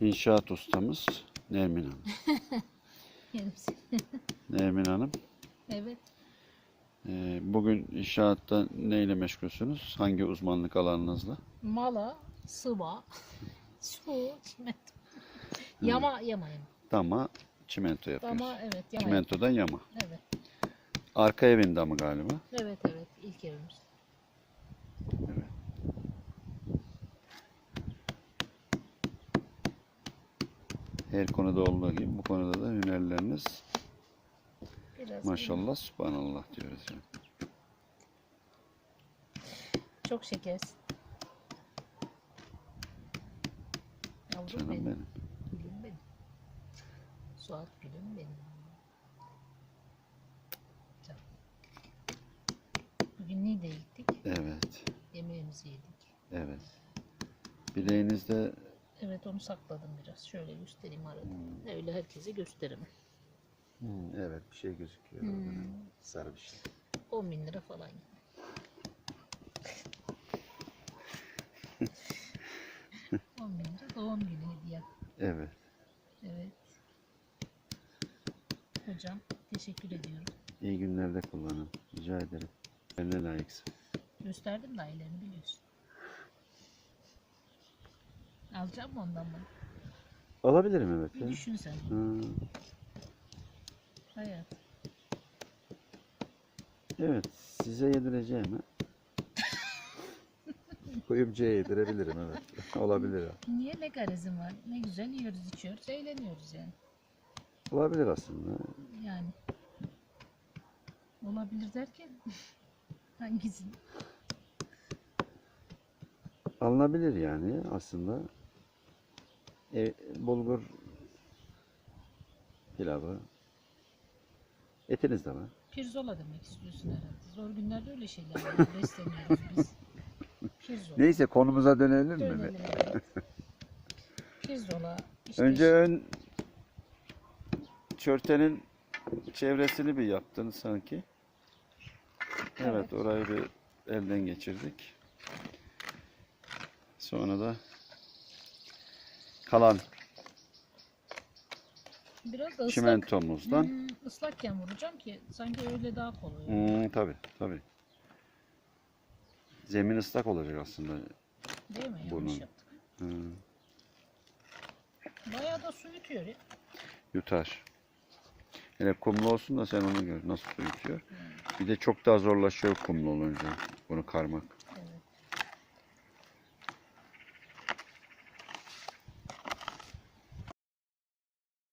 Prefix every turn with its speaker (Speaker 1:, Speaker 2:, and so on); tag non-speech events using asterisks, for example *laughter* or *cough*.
Speaker 1: İnşaat ustamız Nermin Hanım. *laughs* Nermin Hanım,
Speaker 2: evet.
Speaker 1: e, bugün inşaatta neyle meşgulsünüz? Hangi uzmanlık alanınızla?
Speaker 2: Mala, sıva, *laughs* su, çimento. Yama, yamayım.
Speaker 1: Dama, çimento yapıyoruz.
Speaker 2: Ama evet yamayım.
Speaker 1: Çimentodan yama.
Speaker 2: Evet.
Speaker 1: Arka evin damı galiba.
Speaker 2: Evet evet ilk evimiz.
Speaker 1: Evet. Her konuda olduğu gibi bu konuda da hünerleriniz
Speaker 2: Biraz
Speaker 1: maşallah subhanallah diyoruz yani.
Speaker 2: Çok şekersin. Yavrum
Speaker 1: Canım
Speaker 2: benim.
Speaker 1: benim.
Speaker 2: Gülüm benim. Suat gülüm benim. Canım. Bugün Niğde'ye gittik.
Speaker 1: Evet.
Speaker 2: Yemeğimizi yedik.
Speaker 1: Evet. Bileğinizde
Speaker 2: Evet onu sakladım biraz. Şöyle göstereyim arada. Öyle herkese gösteremem.
Speaker 1: Hmm, evet bir şey gözüküyor.
Speaker 2: Hmm.
Speaker 1: Sarı bir şey.
Speaker 2: 10 bin lira falan. *laughs* On bin lira doğum günü hediye.
Speaker 1: Evet.
Speaker 2: Evet. Hocam teşekkür ediyorum.
Speaker 1: İyi günlerde kullanın. Rica ederim. Eline layıksın.
Speaker 2: Gösterdim dailerini biliyorsun. Alacağım mı ondan bana?
Speaker 1: Alabilirim evet.
Speaker 2: Bir
Speaker 1: Ya.
Speaker 2: düşün sen.
Speaker 1: Ha,
Speaker 2: Hayat.
Speaker 1: evet. Size yedireceğim ha. *laughs* Kuyumcuya yedirebilirim evet. Olabilir. ha.
Speaker 2: Niye ne garezim var? Ne güzel yiyoruz içiyoruz eğleniyoruz yani.
Speaker 1: Olabilir aslında.
Speaker 2: Yani. Olabilir derken *laughs* hangisi?
Speaker 1: Alınabilir yani aslında. E, bulgur pilavı. Etiniz de var.
Speaker 2: Pirzola demek istiyorsun herhalde. Zor günlerde öyle şeylerle besleniyoruz biz. Pirzola.
Speaker 1: Neyse konumuza dönelim mi?
Speaker 2: Dönelim evet. Pirzola. işte
Speaker 1: Önce ön çörtenin çevresini bir yaptın sanki. Evet,
Speaker 2: Evet.
Speaker 1: orayı bir elden geçirdik. Sonra da kalan
Speaker 2: biraz da ıslak.
Speaker 1: çimentomuzdan.
Speaker 2: Hmm, ıslakken vuracağım ki sanki öyle daha kolay. olur.
Speaker 1: Hmm, tabii tabii. Zemin ıslak olacak aslında.
Speaker 2: Değil mi? Yanlış
Speaker 1: bunun.
Speaker 2: yaptık.
Speaker 1: Hmm,
Speaker 2: Bayağı da su yutuyor ya.
Speaker 1: yutar. Hele kumlu olsun da sen onu gör nasıl su yutuyor. Bir de çok daha zorlaşıyor kumlu olunca bunu karmak.